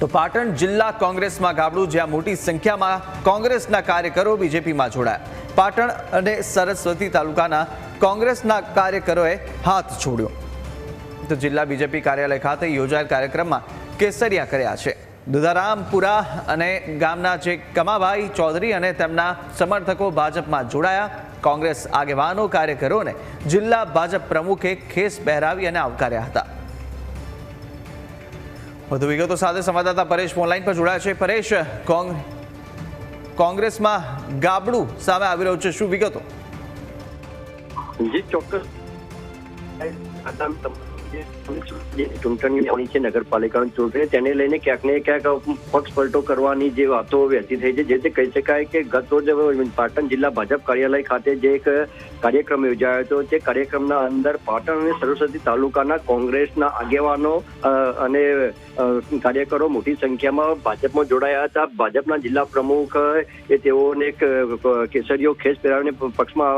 તો પાટણ જિલ્લા કોંગ્રેસમાં ગાબડું, જ્યાં મોટી સંખ્યામાં કોંગ્રેસના કાર્યકરો બીજેપીમાં જોડાયા. પાટણ અને સરસ્વતી તાલુકાના કોંગ્રેસના કાર્યકરોએ હાથ છોડ્યો તો જિલ્લા બીજેપી કાર્યાલય ખાતે યોજાયેલ કાર્યક્રમમાં કેસરિયા કર્યા છે. દુધારામપુરા અને ગામના જે કમાભાઈ ચૌધરી અને તેમના સમર્થકો ભાજપમાં જોડાયા. કોંગ્રેસ આગેવાનો, કાર્યકરોને જિલ્લા ભાજપ પ્રમુખે ખેસ પહેરાવી અને આવકાર્યા હતા. વધુ વિગતો સાથે સંવાદદાતા પરેશ ઓનલાઈન પર જોડાયા છે. પરેશ, કોંગ, કોંગ્રેસમાં ગાબડું સામે આવી રહ્યું છે. શું વિગતો? જી, ચોક્કસ. ચૂંટણી આવવાની છે નગરપાલિકાની ચૂંટણી તેને લઈને ક્યાંક ને ક્યાંક પક્ષ પલટો કરવાની જે વાતો વહેતી થઈ છે, જે તે કહી શકાય કે ગત રોજ પાટણ જિલ્લા ભાજપ કાર્યાલય ખાતે જે એક કાર્યક્રમ યોજાયો હતો, તે કાર્યક્રમના અંદર પાટણ અને સરસ્વતી તાલુકાના કોંગ્રેસના આગેવાનો અને કાર્યકરો મોટી સંખ્યામાં ભાજપમાં જોડાયા હતા. ભાજપના જિલ્લા પ્રમુખ એ તેઓને એક કેસરીઓ ખેસ પહેરાવીને પક્ષમાં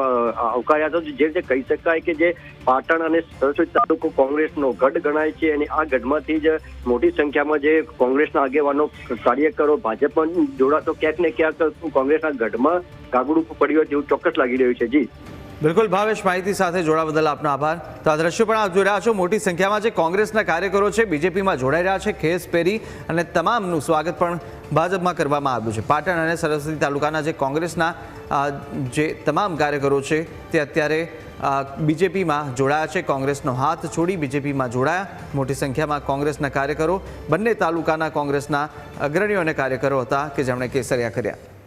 આવકાર્યા હતા. જે રીતે કહી શકાય કે જે પાટણ અને સરસ્વતી તાલુકો કોંગ્રેસનો ગઢ ગણાય છે અને આ ગઢમાંથી જ મોટી સંખ્યામાં જે કોંગ્રેસના આગેવાનો કાર્યકરો ભાજપમાં જોડાતો ક્યાંક ને ક્યાંક કોંગ્રેસના ગઢમાં ગાગડું પડ્યું તેવું ચોક્કસ લાગી રહ્યું છે. જી. બિલકુલ ભાવેશ, માહિતી સાથે જોડાવા બદલ આપનો આભાર. તો આ દ્રશ્યો પણ આપ જોઈ રહ્યા છો. મોટી સંખ્યામાં જે કોંગ્રેસના કાર્યકરો છે, બીજેપીમાં જોડાઈ રહ્યા છે, ખેસ પહેરી અને તમામનું સ્વાગત પણ ભાજપમાં કરવામાં આવ્યું છે. પાટણ અને સરસ્વતી તાલુકાના જે કોંગ્રેસના જે તમામ કાર્યકરો છે, તે અત્યારે બીજેપીમાં જોડાયા છે. કોંગ્રેસનો હાથ છોડી બીજેપીમાં જોડાયા. મોટી સંખ્યામાં કોંગ્રેસના કાર્યકરો, બંને તાલુકાના કોંગ્રેસના અગ્રણીઓ અને કાર્યકરો હતા કે જેમણે કેસરિયા કર્યા.